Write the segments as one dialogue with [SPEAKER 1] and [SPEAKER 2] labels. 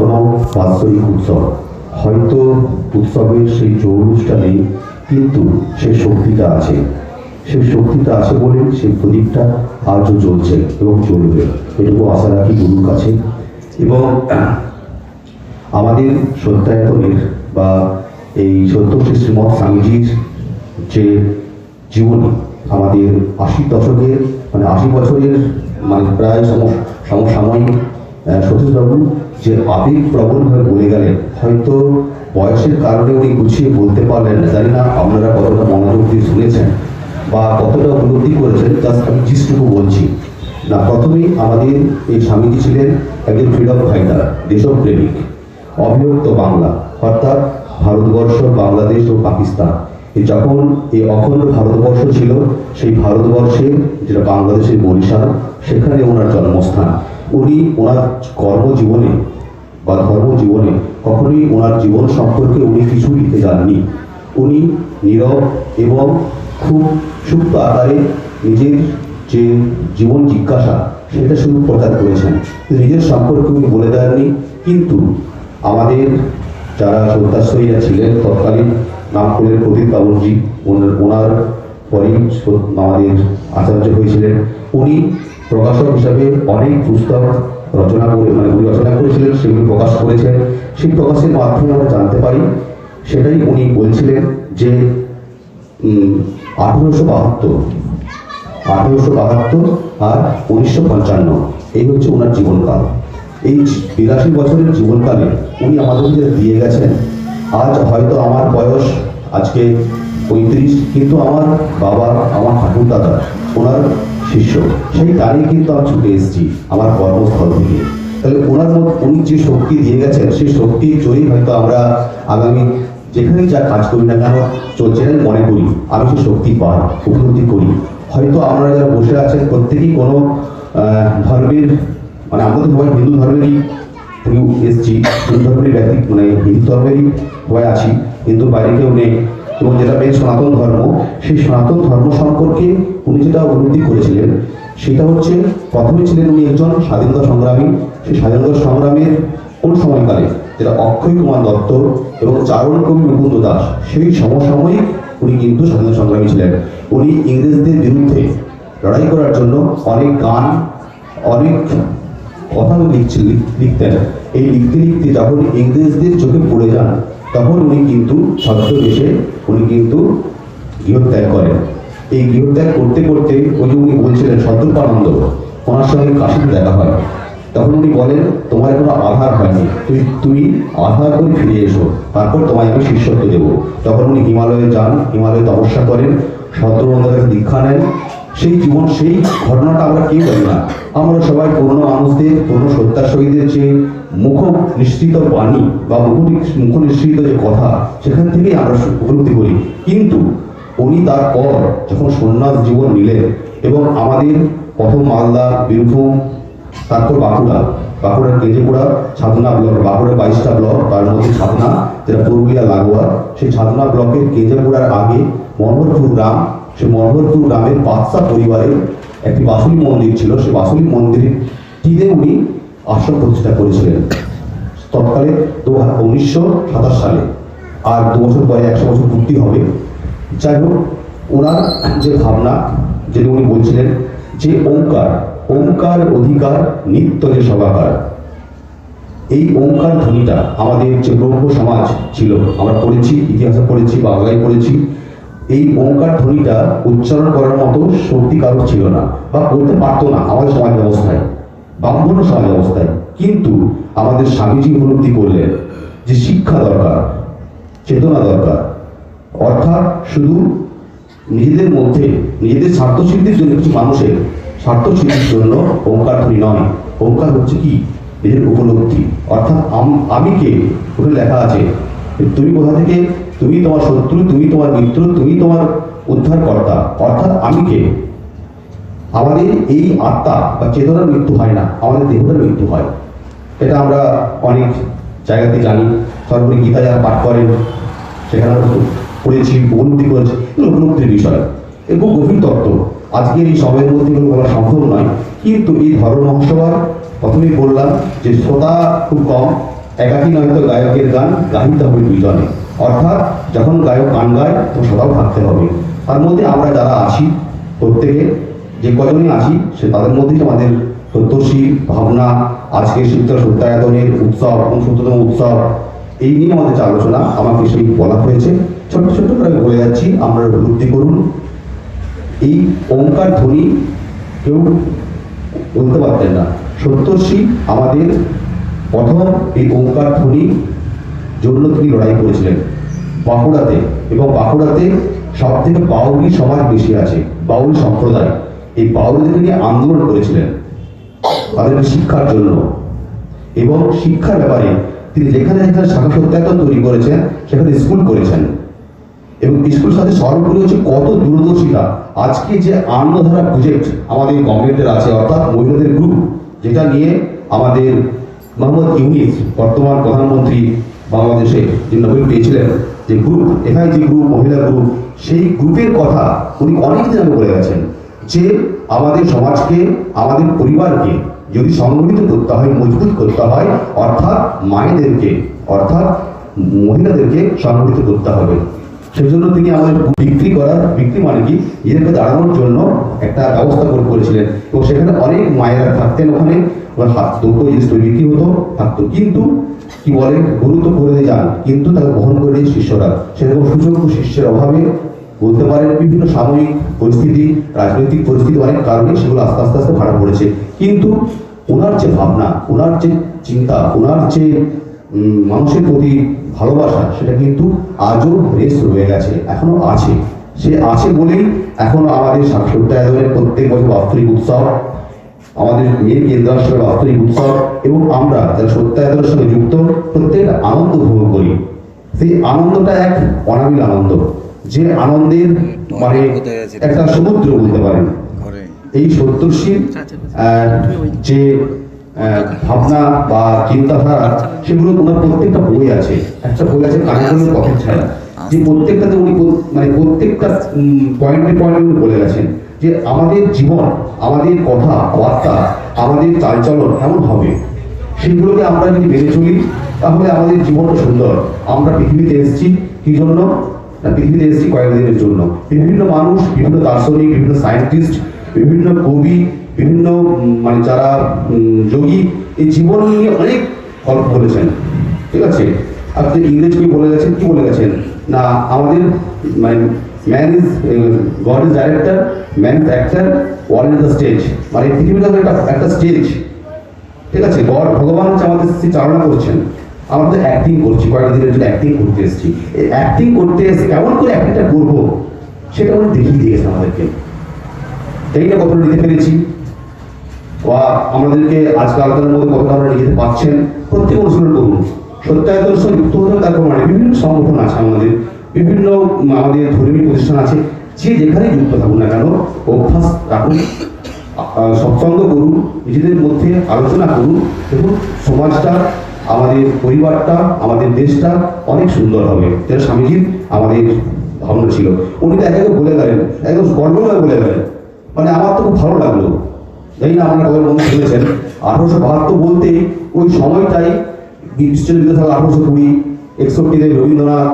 [SPEAKER 1] অন্যতম বাৎসরিক উৎসব। হয়তো উৎসবের সেই জৌলুসটা নেই কিন্তু সেই শক্তিটা আছে। সেই শক্তিটা আছে বলে সেই প্রদীপটা আজও জ্বলছে এবং চলবে এটুকু আশা রাখি গুরুর কাছে। এবং আমাদের সত্যায়তনের বা এই সত্যশ্রী শ্রীমৎ স্বামীজির যে জীবনী আমাদের আশি দশকের মানে আশি বছরের মানে প্রায় সম, সমসাময়িক সতীশবাবু যে আবেগ প্রবলভাবে বলে গেলেন হয়তো বয়সের কারণে উনি গুছিয়ে বলতে পারলেন না। জানি না আপনারা কতটা মনোযোগ দিয়ে শুনেছেন বা কতটা উপলব্ধি করেছেন, জাস্ট আমি জিসটুকু বলছি। না, প্রথমেই আমাদের এই স্বামীজি ছিলেন একজন ফ্রিডম ফাইটার, দেশপ্রেমিক অবিভক্ত বাংলা, অর্থাৎ ভারতবর্ষ, বাংলাদেশ ও পাকিস্তান। যখন এই অখণ্ড ভারতবর্ষ ছিল, সেই ভারতবর্ষে, যেটা বাংলাদেশের বরিশাল সেখানে ওনার জন্মস্থান। উনি ওনার কর্মজীবনে বা ধর্মজীবনে, কখনোই ওনার জীবন সম্পর্কে উনি কিছু লিখে যাননি। উনি নীরব এবং খুব সুপ্ত আকারে নিজের যে জীবন জিজ্ঞাসা, সেটা শুধু প্রচার করেছেন। নিজের সম্পর্কে উনি বলে দেননি, কিন্তু আমাদের যারা শ্রদ্ধাশ্রয়ীরা ছিলেন তৎকালীন নাম করলেন প্রদীপ বাবুজি ওনার ওনার পরেই আমাদের আচার্য হয়েছিলেন। উনি প্রকাশক হিসাবে অনেক পুস্তক রচনা করে মানে উনি রচনা করেছিলেন, সেগুলি প্রকাশ করেছেন। সেই প্রকাশের মাধ্যমে আমরা জানতে পারি, সেটাই উনি বলছিলেন যে আঠেরোশো বাহাত্তর আঠেরোশো বাহাত্তর আর উনিশশো পঞ্চান্ন, এই হচ্ছে ওনার জীবনকাল। এই বিরাশি বছরের জীবনকালে উনি আমাদের দিয়ে গেছেন, আজ হয়তো আমার বয়স আজকে পঁয়ত্রিশ, কিন্তু আমার বাবা, আমার ঠাকুর দাদা ওনার শিষ্য, সেই টানে কিন্তু আমি ছুটে এসেছি, আমার কর্মস্থল থেকে। তাহলে ওনার উনি যে শক্তি দিয়ে গেছেন, সেই শক্তির জয়ী হয়তো আমরা আগামী যেখানেই যা কাজ করি না কেন, চলছে মনে করি, আমি সেই শক্তি পাই, উপলব্ধি করি। হয়তো আপনারা যারা বসে আছেন, প্রত্যেকেই কোনো ধর্মের মানে আমরা তো সবাই হিন্দু ধর্মেরই এসেছি, হিন্দু ধর্মের ব্যক্তি মানে হিন্দু ধর্মেরই হয়ে আছি কিন্তু বাইরে কেউ নেই। এবং যেটা মেন সনাতন ধর্ম, সেই সনাতন ধর্ম সম্পর্কে উনি যেটা উপলব্ধি করেছিলেন, সেটা হচ্ছে প্রথমে ছিলেন উনি একজন স্বাধীনতা সংগ্রামী। সেই স্বাধীনতা সংগ্রামের কোন সময়কালে? যেটা অক্ষয় কুমার দত্ত এবং চারণ কবি মুকুন্দ দাস, সেই সমসাময়িক উনি কিন্তু স্বাধীনতা সংগ্রামী ছিলেন। উনি ইংরেজদের বিরুদ্ধে লড়াই করার জন্য অনেক গান, অনেক কথা লিখছিল, লিখতেন। এই লিখতে লিখতে যখন ইংরেজদের চোখে পড়ে যান তখন উনি কিন্তু ছদ্মবেশে উনি কিন্তু গৃহত্যাগ করেন। এই গৃহত্যাগ করতে করতে ওই উনি বলছিলেন সদ্যপানন্দ ওনার সঙ্গে কাশিতে দেখা হয়। তখন উনি বলেন, তোমার কোনো আধার হয়নি। তুই তুই আধার করে ফিরে এসো। তারপর তোমায় আমি শিষ্যত্ব দেবো। তখন উনি হিমালয়ে যান, হিমালয়ে তপস্যা করেন কাছে দীক্ষা নেন সেই জীবন, সেই ঘটনাটা আমরা কেউ জানি না। আমরা সবাই পুরনো মানুষদের, পুরনো সত্যাশহীদের যে মুখ নিশ্চিত বাণী বা মুখ মুখ নিশ্চিত যে কথা, সেখান থেকেই আমরা উপলব্ধি করি। কিন্তু উনি তারপর যখন সন্ন্যাস জীবন নিলেন এবং আমাদের প্রথম মালদা, বীরভূম, তারপর বাঁকুড়া, বাঁকুড়ার কেজেপুরা ছাদনা ব্লক, বাঁকুড়ার বাইশটা ব্লক, তার মধ্যে ছাদনা যেটা পুরুলিয়া, লাগোয়া, সেই ছাদনা ব্লকের কেজেপুরার আগে মনোহরপুর গ্রাম সেই মনোহরপুর গ্রামের বাদশা পরিবারের একটি বাসুলি মন্দির ছিল। সেই বাসুলি মন্দিরের তীরে উনি আশ্রম প্রতিষ্ঠা করেছিলেন। তৎকালে দু উনিশশো সাতাশ সালে। আর দু বছর পরে একশো বছর পূর্তি হবে। যাই হোক ওনার যে ভাবনা, যেটা উনি বলছিলেন যে ওঙ্কার ওঙ্কার অধিকার, নিত্য যে সভাকার এই ওঙ্কার ধ্বনিটা আমাদের যে ব্রহ্ম সমাজ ছিল, আমরা পড়েছি, ইতিহাসে পড়েছি, বাংলায় পড়েছি এই ওঙ্কার ধ্বনিটা উচ্চারণ করার মতো শক্তি কারোর ছিল না বা করতে পারতো না আমাদের সমাজ ব্যবস্থায়, ব্রাহ্মণ সমাজ ব্যবস্থায়। কিন্তু আমাদের স্বামীজি উপলব্ধি করলেন যে শিক্ষা দরকার, চেতনা দরকার। অর্থাৎ শুধু নিজেদের মধ্যে, নিজেদের স্বার্থ সিদ্ধির জন্য কিছু মানুষের স্বার্থ সিদ্ধির জন্য ওঙ্কার ধ্বনি নয়। ওঙ্কার হচ্ছে কি? নিজের উপলব্ধি। অর্থাৎ আমি কে ওখানে লেখা আছে তুমি কোথা থেকে তুমি তোমার শত্রু, তুমি তোমার মিত্র, তুমি তোমার উদ্ধারকর্তা, অর্থাৎ আমি কে? আমাদের এই আত্মা বা চেতনার মৃত্যু হয় না, আমাদের দেহটার মৃত্যু হয়। এটা আমরা অনেক জায়গাতে জানি। সর্বোপরি গীতা যারা পাঠ করেন, সেখানে পড়েছি, উপলব্ধি করেছি। এগুলো উপলব্ধির বিষয়। এবং গভীর তত্ত্ব। আজকের এই সময়ের মধ্যে এগুলো বলা সম্ভব নয়। কিন্তু এই ধর্ম মহাসভার প্রথমেই বললাম যে শ্রোতা খুব কম, একাকী নয়তো গায়কের গান গাহিতে হবে দুইজনে। অর্থাৎ যখন গায়ক গান গায় তখন সদাও থাকতে হবে, তার মধ্যে আমরা যারা আছি, প্রত্যেকে, যে কজনই আছি, সে তাদের মধ্যেই আমাদের সত্যশ্রী, ভাবনা আজকে শিক্ষা সত্যায়তনের উৎসব উনসত্তরতম উৎসব, এই নিয়ে আমাদের যে আলোচনা, আমাকে সেই বলা হয়েছে। ছোট্ট ছোট্ট করে বলে যাচ্ছি আমরা উপলব্ধি করুন। এই ওঙ্কার ধ্বনি কেউ বলতে পারতেন না। সত্যশ্রী আমাদের প্রথম এই ওঙ্কার ধ্বনি জন্য তিনি লড়াই করেছিলেন। বাঁকুড়াতে, এবং বাঁকুড়াতে সব থেকে বাউরি সমাজ বেশি আছে বাউরি সম্প্রদায়। এই বাউরিদেরকে নিয়ে আন্দোলন করেছিলেন। তাদের শিক্ষার জন্য। এবং শিক্ষার ব্যাপারে তিনি যেখানে যেখানে শাখা সত্যায়তন তৈরি করেছেন, সেখানে স্কুল করেছেন। এবং স্কুল সাথে সর্বোপরি হচ্ছে কত দূরদর্শিতা। আজকে যে আনন্দধারা প্রজেক্ট আমাদের গভর্নমেন্টের আছে, অর্থাৎ মহিলাদের গ্রুপ যেটা নিয়ে আমাদের মোহাম্মদ ইউনিস, বর্তমান প্রধানমন্ত্রী বাংলাদেশে যে নোবেল পেয়েছিলেন, যে গ্রুপ এফআইজি গ্রুপ মহিলা গ্রুপ সেই গ্রুপের কথা উনি অনেক দিন আগে বলে গেছেন যে আমাদের সমাজকে, আমাদের পরিবারকে যদি সংগঠিত করতে হয়, মজবুত করতে হয়, অর্থাৎ মায়েদেরকে, অর্থাৎ মহিলাদেরকে সংগঠিত করতে হবে। সেই জন্য তিনি আমাদের বিক্রি করার, বিক্রি মানে কি? নিজেদেরকে দাঁড়ানোর জন্য একটা ব্যবস্থা করে করেছিলেন। এবং সেখানে অনেক মায়েরা থাকতেন ওখানে। ওরা হাত দ্রব্য জিনিস তৈরি হতো, থাকতো। কিন্তু কি বলে? গুরু তো করে যান, কিন্তু তাকে বহন করে শিষ্যরা। সেরকম সুযোগ্য শিষ্যের অভাবে বলতে পারেন বিভিন্ন সাময়িক পরিস্থিতি, রাজনৈতিক পরিস্থিতি অনেক কারণে সেগুলো আস্তে আস্তে আস্তে ভাড়া পড়েছে। কিন্তু ওনার যে ভাবনা, ওনার যে চিন্তা, ওনার যে মানুষের প্রতি ভালোবাসা, সেটা কিন্তু আজও রেস রয়ে গেছে, এখনও আছে। সে আছে বলেই এখনও আমাদের সত্যায়নের প্রত্যেক বছর বাস্তবিক উৎসব আমাদের মেন কেন্দ্রাংশের বাস্তবিক উৎসব, এবং আমরা যারা সত্যায়নের সঙ্গে যুক্ত, প্রত্যেক আনন্দ উপভোগ করি। সেই আনন্দটা এক অনাবিল আনন্দ। যে আনন্দের মানে একটা সমুদ্র বলতে পারেন। এই সত্যশীল যে ভাবনা বা চিন্তাধারা, সেগুলো ওনার প্রত্যেকটা বই আছে। একটা বই আছে কাহিনী পথের ছায়া। যে প্রত্যেকটাতে উনি মানে প্রত্যেকটা পয়েন্টে পয়েন্টে উনি বলে গেছেন যে আমাদের জীবন আমাদের কথা, বার্তা, আমাদের চালচলন কেমন হবে। সেগুলোকে আমরা যদি মেনে চলি, তাহলে আমাদের জীবনটা সুন্দর। আমরা পৃথিবীতে এসেছি কি জন্য? না, পৃথিবীতে এসেছি কয়েকদিনের জন্য। বিভিন্ন মানুষ, বিভিন্ন দার্শনিক, বিভিন্ন সায়েন্টিস্ট, বিভিন্ন কবি, বিভিন্ন মানে যারা যোগী, এই জীবন নিয়ে অনেক গল্প বলেছেন। ঠিক আছে? আপনি ইংরেজ কবি বলে গেছেন, কি বলে গেছেন? না, আমাদের মানে man is god is director man is actor world is the stage মানে পৃথিবীটা হলো একটা একটা স্টেজ ঠিক আছে? গড, ভগবান হচ্ছে আমাদের চালনা করছেন। আমরা তো অ্যাক্টিং করছি, কয়েকটা দিনের জন্য অ্যাক্টিং করতে এসেছি। এই অ্যাক্টিং করতে এসে কেমন করে অ্যাক্টিংটা করব, সেটা উনি দেখিয়ে দিয়েছেন আমাদেরকে। এইটা কতটা নিতে পেরেছি? বা আমাদেরকে আজকে আলোচনার মধ্যে কতটা আমরা নিতে পারছেন? প্রত্যেক অনুশীলন করুন। সত্যায়তের সঙ্গে যুক্ত হতে তার প্রমাণে বিভিন্ন সংগঠন আছে আমাদের। বিভিন্ন আমাদের ধর্মীয় প্রতিষ্ঠান আছে, যে যেখানে যুক্ত থাকুন না কেন, অভ্যাস রাখুন সৎসঙ্গ করুন, নিজেদের মধ্যে আলোচনা করুন। দেখুন, সমাজটা, আমাদের পরিবারটা, আমাদের দেশটা অনেক সুন্দর হবে। যেটা স্বামীজির আমাদের ভাবনা ছিল। উনি তো একে বলে গেলেন একদম গর্বভাবে বলে গেলেন। মানে আমার তো খুব ভালো লাগল। জানি না আপনারা কবে মনে শুনেছেন। আঠারোশো বাহাত্তর বলতে ওই সময়টাই বিশ্বের বিদ্যাসাগর আঠারোশো কুড়ি একষট্টিতে রবীন্দ্রনাথ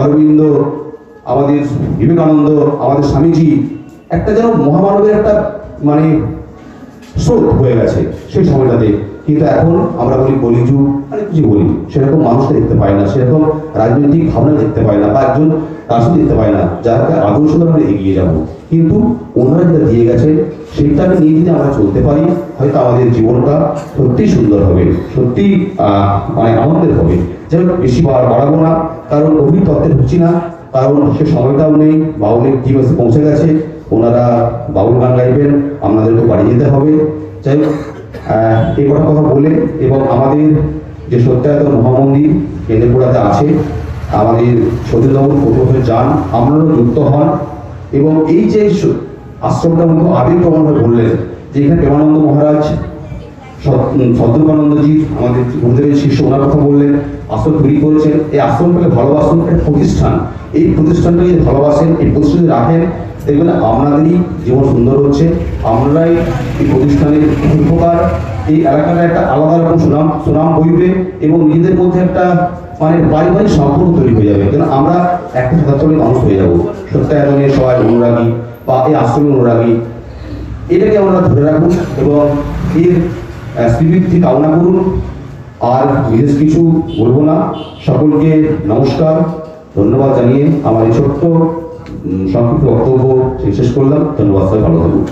[SPEAKER 1] অরবিন্দ, আমাদের বিবেকানন্দ, আমাদের স্বামীজি, একটা যেন মহামানবের একটা মানে স্রোত হয়ে গেছে সেই সময়টাতে। কিন্তু এখন আমরা বলি কলিযুগ অনেক কিছু বলি সেরকম মানুষকে দেখতে পাই না, সেরকম রাজনৈতিক ভাবনা দেখতে পাই না বা একজন রাষ্ট্র দেখতে পাই না যাকে আদর্শ আমরা এগিয়ে যাব। কিন্তু ওনারা যেটা দিয়ে গেছে সেইটাকে নিয়ে যদি আমরা চলতে পারি, হয়তো আমাদের জীবনটা সত্যিই সুন্দর হবে সত্যি মানে আনন্দের হবে। হোক, বেশি বার- বাড়াবো না। কারণ গভীর তত্ত্বে ঢুকছি না কারণ সে সময়টাও নেই বাউলের টিম এসে পৌঁছে গেছে। ওনারা বাউল গান গাইবেন আপনাদেরকে বাড়ি যেতে হবে। যাই হোক এই কটা কথা বলে এবং আমাদের যে সত্যায়ত মহামন্দির কেন্দ্রপুরাতে আছে আমাদের সতীদাবুর ফটোগ্রাফে যান আপনারাও যুক্ত হন। এবং এই যে আশ্রমটা উনি খুব আবেগপ্রবণভাবে বললেন যে এখানে প্রেমানন্দ মহারাজ সদ্দুকানন্দজি আমাদের গুরুদেবের শিষ্য ওনার কথা বললেন আশ্রম তৈরি করেছেন। এই আশ্রমটাকে ভালোবাসুন, একটা প্রতিষ্ঠান। এই প্রতিষ্ঠানটাকে যদি ভালোবাসেন, এই প্রতিষ্ঠান রাখেন, দেখবেন আপনাদেরই জীবন সুন্দর হচ্ছে। আপনারাই এই প্রতিষ্ঠানের উপকার। এই এলাকাটা একটা আলাদা রকম সুনাম সুনাম বইবে এবং নিজেদের মধ্যে একটা মানে পারিবারিক সম্পর্ক তৈরি হয়ে যাবে। কেন? আমরা একটা সাদাচলের মানুষ হয়ে যাব। সত্যায়নের সবাই অনুরাগী বা এই আশ্রমের অনুরাগী। এটাকে আমরা ধরে রাখুন এবং এর শ্রীবৃদ্ধি কামনা করুন আর বিশেষ কিছু বলব না। সকলকে নমস্কার, ধন্যবাদ জানিয়ে আমার এই ছোট্ট সংক্ষিপ্ত বক্তব্য শেষ করলাম। ধন্যবাদ স্যার ভালো থাকুন।